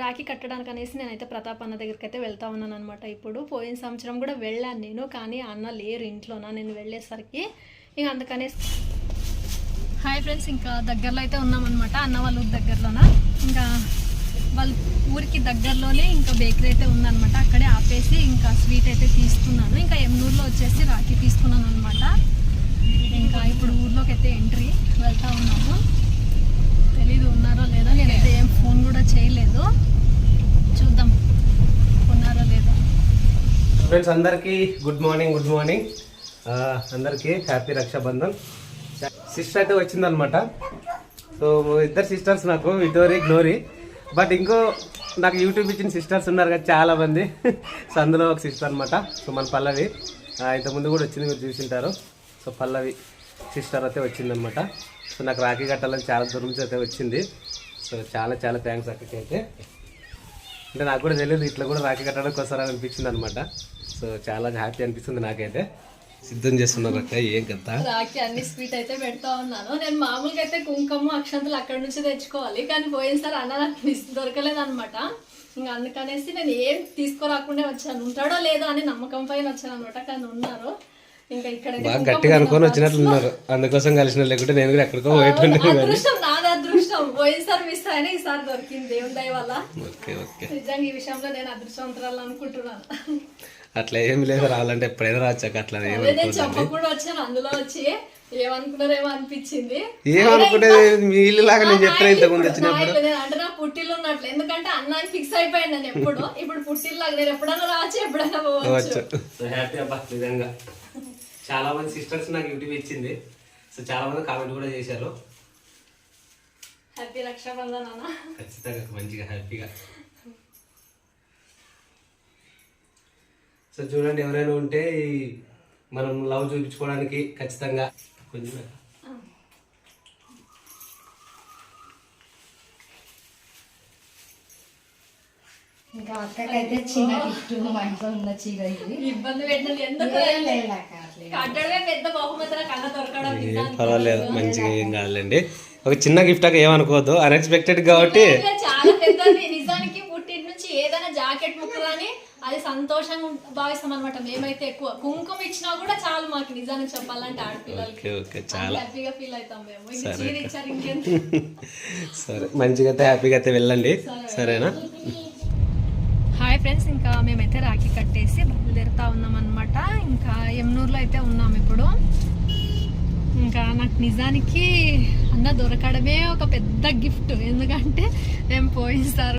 రాఖీ కట్టడానికి అనేసి నేనైతే ప్రతాప్ అన్న దగ్గరికి అయితే వెళ్తా ఉన్నాను అనమాట ఇప్పుడు పోయిన సంవత్సరం కూడా వెళ్ళాను నేను కానీ అన్న లేరు ఇంట్లోనా? నేను వెళ్ళేసరికి ఇంక అందుకనేసి హాయ్ ఫ్రెండ్స్ ఇంకా దగ్గరలో అయితే ఉన్నామన్నమాట అన్న వాళ్ళ దగ్గరలోనా దగ్గరలోన? ఇంకా వాళ్ళ ఊరికి దగ్గరలోనే ఇంకా బేకరీ అయితే ఉందన్నమాట అక్కడే ఆపేసి ఇంకా స్వీట్ అయితే తీసుకున్నాను. ఇంకా ఎమ్నూరులో వచ్చేసి రాఖీ తీసుకున్నాను అనమాట ఇంకా ఇప్పుడు ఊర్లోకి అయితే ఎంట్రీ వెళ్తా ఉన్నాము. తెలీదు ఉన్నారు లేదో నేనైతే ఏం ఫోన్ కూడా చేయలేదు చూద్దాం ఉన్నారో లేదో ఫ్రెండ్స్ అందరికీ గుడ్ మార్నింగ్ గుడ్ మార్నింగ్ అందరికీ హ్యాపీ రక్షాబంధన్. సిస్టర్ అయితే వచ్చిందనమాట సో ఇద్దరు సిస్టర్స్ నాకు విటోరీ గ్లోరీ. బట్ ఇంకో నాకు యూట్యూబ్ ఇచ్చిన సిస్టర్స్ ఉన్నారు కదా చాలామంది. సో అందులో ఒక సిస్టర్ అనమాట సో మన పల్లవి. ఇంతకుముందు కూడా వచ్చింది మీరు చూసింటారు. సో పల్లవి సిస్టర్ అయితే వచ్చిందనమాట సో నాకు రాఖీ కట్టాలని చాలా దూరం నుంచి అయితే వచ్చింది. సో చాలా చాలా థ్యాంక్స్ అక్కడికి అయితే అంటే నాకు కూడా తెలియదు ఇట్లా కూడా రాఖీ కట్టడానికి వస్తారని అనిపించింది అనమాట సో చాలా హ్యాపీ అనిపిస్తుంది నాకైతే. సిద్ధం చేస్తున్నారు అక్క ఏం కదా రాఖీ అన్ని స్వీట్ అయితే పెడతా ఉన్నాను. నేను మామూలుగా అయితే కుంకుమ అక్షంతలు అక్కడ నుంచి తెచ్చుకోవాలి. కానీ పోయినసారి అన్న నాకు దొరకలేదు అనమాట ఇంకా అందుకనేసి నేను ఏం తీసుకురాకుండా వచ్చాను. ఉంటాడో లేదో అని నమ్మకం పైన వచ్చాను అనమాట కానీ ఉన్నారు. ఇంకా ఇక్కడ గట్టిగా అనుకొని వచ్చినట్లు ఉన్నారు అందుకోసం కలిసిన లేకుంటే నేను కూడా ఎక్కడికో పోయేటుండే కానీ. అదృష్టం. పోయినసారి మిస్ అయినా ఈసారి దొరికింది దేవుని దయ వల్ల. Okay okay. నిజంగా ఈ విషయంలో నేను అదృష్టవంతురాలు అనుకుంటున్నాను. అట్లా ఏమి లేదు రావాలంటే ఎప్పుడైనా రాచాక అట్లా నేను చెప్పకుండా వచ్చాను అందులో వచ్చి ఏమనుకున్నారేమో అనిపించింది. ఏమనుకునేది మీ ఇల్లు లాగా నేను చెప్పిన ఇంతకు ముందు వచ్చినప్పుడు. అంటే నా పుట్టిల్లు ఉన్నట్లు. ఎందుకంటే అన్నాన్ని ఫిక్స్ అయిపోయాను నేను ఎప్పుడు. ఇప్పుడు పుట్టిల్లు లాగా నేను ఎప్పుడైనా రావచ్చు ఎప్పుడైనా పోవచ్చు. సో హ్యాపీ అబ్బా నిజంగా. చాలా మంది సిస్టర్స్ నాకు యూట్యూబ్ ఇచ్చింది. సో చాలా మంది కామెంట్ కూడా చేశారు. హ్యాపీ రక్షాబంధన్ అన్న ఖచ్చితంగా మంచిగా హ్యాపీగా. సో చూడండి ఎవరైనా ఉంటే ఈ మనం లవ్ చూపించుకోవడానికి ఖచ్చితంగా కొంచెం ఇంకా అక్కకైతే చిన్న గిఫ్ట్ మా ఇంట్లో ఉన్న చీర ఇది. ఇబ్బంది పెట్టినది ఎందుకు ఏం లేలాక అట్లే. కట్టడమే పెద్ద దొరకడం. పర్వాలేదు మంచిగా ఏం కాదులేండి. ఒక చిన్న గిఫ్ట్ అక్క ఏమనుకోవద్దు. అన్ఎక్స్పెక్టెడ్ కాబట్టి చాలా పెద్దది. నిజానికి పుట్టింటి నుంచి ఏదైనా జాకెట్ ముక్కలని అది సంతోషంగా భావిస్తాం అనమాట మేమైతే ఎక్కువ కుంకుమ ఇచ్చినా కూడా చాలు మాకు నిజానికి చెప్పాలంటే ఆడపిల్లలకి. ఓకే చాలా హ్యాపీగా ఫీల్ అవుతాం మేము. చీర ఇచ్చారు ఇంకెంత? సరే. మంచిగా అయితే హ్యాపీగా అయితే వెళ్ళండి. సరేనా? హాయ్ ఫ్రెండ్స్ ఇంకా మేమైతే రాఖీ కట్టేసి బయలుదేరుతా ఉన్నాం అనమాట ఇంకా ఎమ్నూరులో అయితే ఉన్నాం ఇప్పుడు. ఇంకా నాకు నిజానికి అన్న దొరకడమే ఒక పెద్ద గిఫ్ట్. ఎందుకంటే మేము పోయిస్తారు